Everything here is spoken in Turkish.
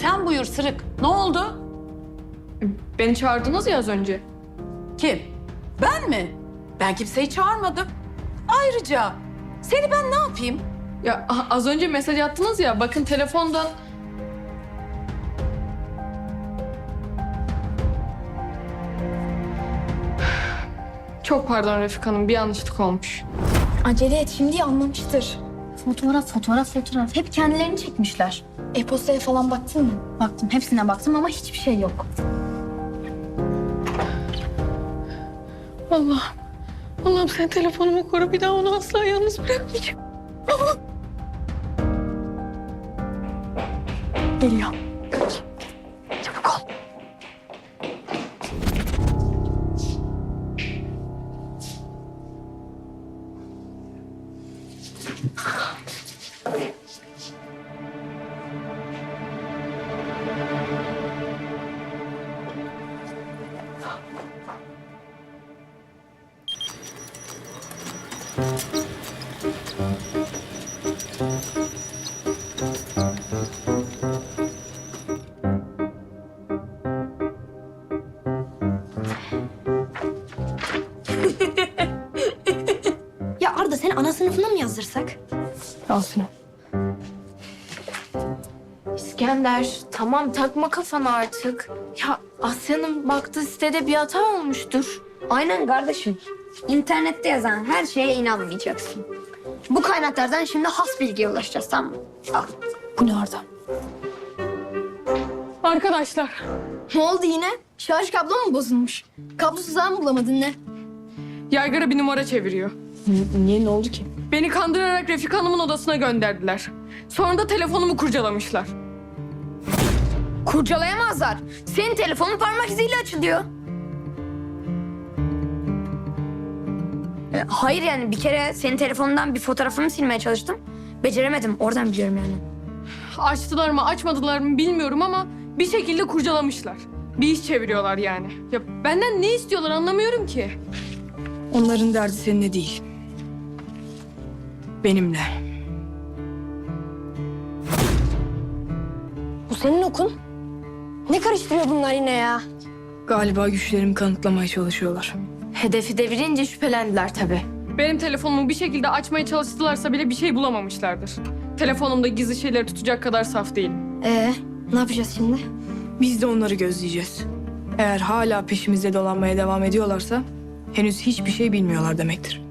sen buyur Sırık. Ne oldu? Beni çağırdınız ya az önce. Kim? Ben mi? Ben kimseyi çağırmadım. Ayrıca seni ben ne yapayım? Ya az önce mesaj attınız ya bakın telefondan. Çok pardon Refika Hanım bir yanlışlık olmuş. Acele et şimdi anlamıştır. Fotoğraf, fotoğraf, fotoğraf. Hep kendilerini çekmişler. E-postaya falan baktın mı? Baktım, hepsine baktım ama hiçbir şey yok. Allah. Allah'ım sen telefonumu koru bir daha onu asla yalnız bırakmayacağım. Geliyor. Çabuk ol. Ya Arda seni ana sınıfına mı yazdırsak? Al şunu. İskender tamam takma kafana artık. Ya Asya'nın baktığı sitede bir hata olmuştur. Aynen kardeşim. İnternette yazan her şeye inanmayacaksın. Bu kaynaklardan şimdi has bilgiye ulaşacağız tamam mı? Al. Bu ne Arda? Arkadaşlar Ne oldu yine? Şarj kablo mu bozulmuş? Kablosuz ağ mı bulamadın ne? yaygara bir numara çeviriyor. Niye ne oldu ki? Beni kandırarak Refika Hanım'ın odasına gönderdiler. Sonra da telefonumu kurcalamışlar. Kurcalayamazlar. Senin telefonun parmak iziyle açılıyor. E, hayır yani bir kere senin telefonundan bir fotoğrafımı silmeye çalıştım. Beceremedim. Oradan biliyorum yani. Açtılar mı açmadılar mı bilmiyorum ama bir şekilde kurcalamışlar. Bir iş çeviriyorlar yani. Ya benden ne istiyorlar anlamıyorum ki. Onların derdi seninle değil. Benimle. Bu senin okun. Ne karıştırıyor bunlar yine ya? Galiba güçlerimi kanıtlamaya çalışıyorlar. Hedefi devirince şüphelendiler tabii. Benim telefonumu bir şekilde açmaya çalıştılarsa bile bir şey bulamamışlardır. Telefonumda gizli şeyleri tutacak kadar saf değilim. Ee, ne yapacağız şimdi? Biz de onları gözleyeceğiz. Eğer hala peşimizde dolanmaya devam ediyorlarsa henüz hiçbir şey bilmiyorlar demektir.